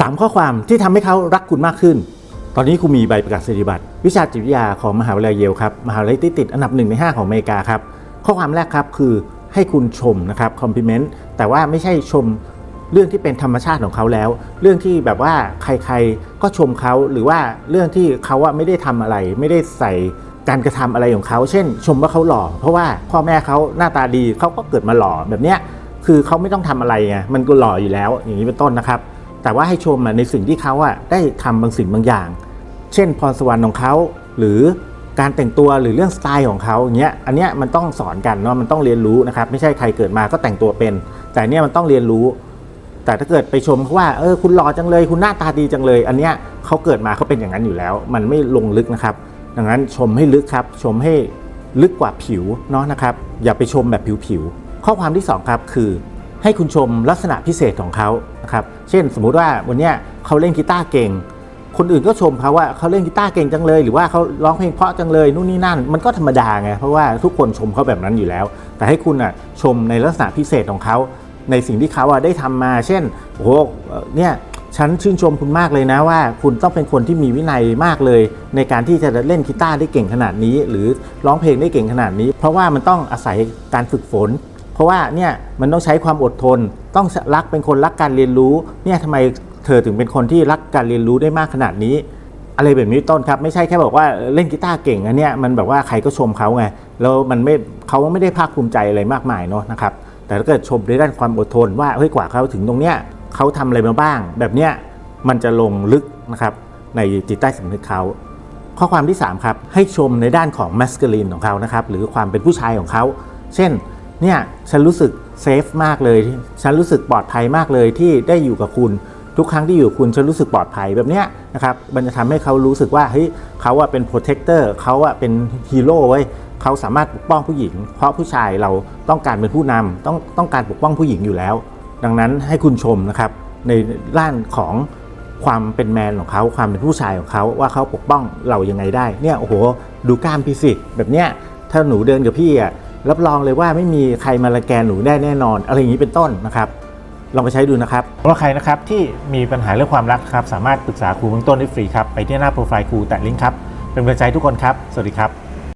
3 ข้อความที่ทำให้เขารักคุณมากขึ้น ตอนนี้คุณมีใบประกาศนียบัตรวิชาจิตวิทยาของมหาวิทยาลัยเยลครับมหาวิทยาลัยที่ติดอันดับหนึ่งใน 5 ของอเมริกาครับข้อความแรกครับคือให้คุณชมนะครับคอมพ l เมนต์แต่ว่าไม่ใช่ชมเรื่องที่เป็นธรรมชาติของเขาแล้ว เรื่องที่แบบว่าใครๆก็ชมเขาหรือว่าเรื่องที่เขาอะไม่ได้ทำอะไร ไม่ได้ใส่การกระทำอะไรของเขา เช่น ชมว่าเขาหล่อ เพราะว่าพ่อแม่เขาหน้าตาดีเขาก็เกิดมาหล่อแบบเนี้ยคือเขาไม่ต้องทำอะไรไงมันก็หล่ออยู่แล้วอย่างนี้เป็นต้นนะครับ แต่ว่าให้ชมในสิ่งที่เขาอะได้ทำบางสิ่งบางอย่าง เช่นพรสวรรค์ของเขาหรือการแต่งตัวหรือเรื่องสไตล์ของเขาอย่างเงี้ยอันเนี้ยมันต้องสอนกันเนาะมันต้องเรียนรู้นะครับไม่ใช่ใครเกิดมาก็แต่งตัวเป็น แต่เนี้ยมันต้องเรียนรู้ แต่ถ้าเกิดไปชมเขาว่าเออคุณหล่อจังเลย คุณหน้าตาดีจังเลย อันเนี้ยเขาเกิดมาเขาเป็นอย่างนั้นอยู่แล้ว มันไม่ลงลึกนะครับ ดังนั้นชมให้ลึกครับ ชมให้ลึกกว่าผิวเนาะนะครับ อย่าไปชมแบบผิวๆข้อความที่สองครับคือ ให้คุณชมลักษณะพิเศษของเขา นะครับเช่นสมมุติว่าวันนี้เขาเล่นกีตาร์เก่ง คนอื่นก็ชมเขาว่าเขาเล่นกีตาร์เก่งจังเลย หรือว่าเขาร้องเพลงเพราะจังเลยนู่นนี่นั่น มันก็ธรรมดาไงเพราะว่าทุกคนชมเขาแบบนั้นอยู่แล้ว แต่ให้คุณอะชมในลักษณะพิเศษของเขาในสิ่งที่เขาอะได้ทำมา เช่นโอ้โหเนี่ยฉันชื่นชมคุณมากเลยนะว่า คุณต้องเป็นคนที่มีวินัยมากเลย ในการที่จะเล่นกีตาร์ได้เก่งขนาดนี้ หรือร้องเพลงได้เก่งขนาดนี้ เพราะว่ามันต้องอาศัยการฝึกฝน เพราะว่าเนี่ยมันต้องใช้ความอดทน ต้องรักเป็นคนรักการเรียนรู้เนี่ยทำไมเธอถึงเป็นคนที่รักการเรียนรู้ได้มากขนาดนี้ อะไรแบบนี้ต้นครับ ไม่ใช่แค่บอกว่าเล่นกีตาร์เก่งอันเนี้ยมันแบบว่าใครก็ชมเขาไงแล้วมันไม่เขาไม่ได้ภาคภูมิใจอะไรมากมายเนาะนะครับแต่ถ้าเกิดชมในด้านความอดทนว่าเฮ้ยกว่าเขาถึงตรงเนี้ยเขาทำอะไรมาบ้าง แบบเนี้ยมันจะลงลึกนะครับในจิตใต้สำนึกเขาข้อความที่ 3 ครับ ให้ชมในด้านของ masculine ของเขานะครับหรือความเป็นผู้ชายของเขา เช่น เนี่ยฉันรู้สึกเซฟมากเลย ฉันรู้สึกปลอดภัยมากเลยที่ได้อยู่กับคุณ ทุกครั้งที่อยู่คุณฉันรู้สึกปลอดภัยแบบเนี้ยนะครับมันจะทำให้เขารู้สึกว่าเฮ้ยเขาอะเป็น protector เขาอะเป็นฮีโร่เว้ยเขาสามารถปกป้องผู้หญิง เพราะผู้ชายเราต้องการเป็นผู้นำต้องต้องการปกป้องผู้หญิงอยู่แล้ว ดังนั้นให้คุณชมนะครับในด้านของความเป็นแมนของเขาความเป็นผู้ชายของเขาว่าเขาปกป้องเรายังไงได้เนี่ยโอ้โหดูกล้ามพี่สิแบบเนี้ยถ้าหนูเดินกับพี่อะ รับรองเลยว่าไม่มีใครมาละแกหนูได้แน่นอน อะไรอย่างนี้เป็นต้นนะครับลองไปใช้ดูนะครับสำหรับใครนะครับที่มีปัญหาเรื่องความรักครับ สามารถปรึกษาครูเบื้องต้นได้ฟรีครับ ไปที่หน้าโปรไฟล์ครูแตะลิงก์ครับ เป็นกำลังใจทุกคนครับ สวัสดีครับ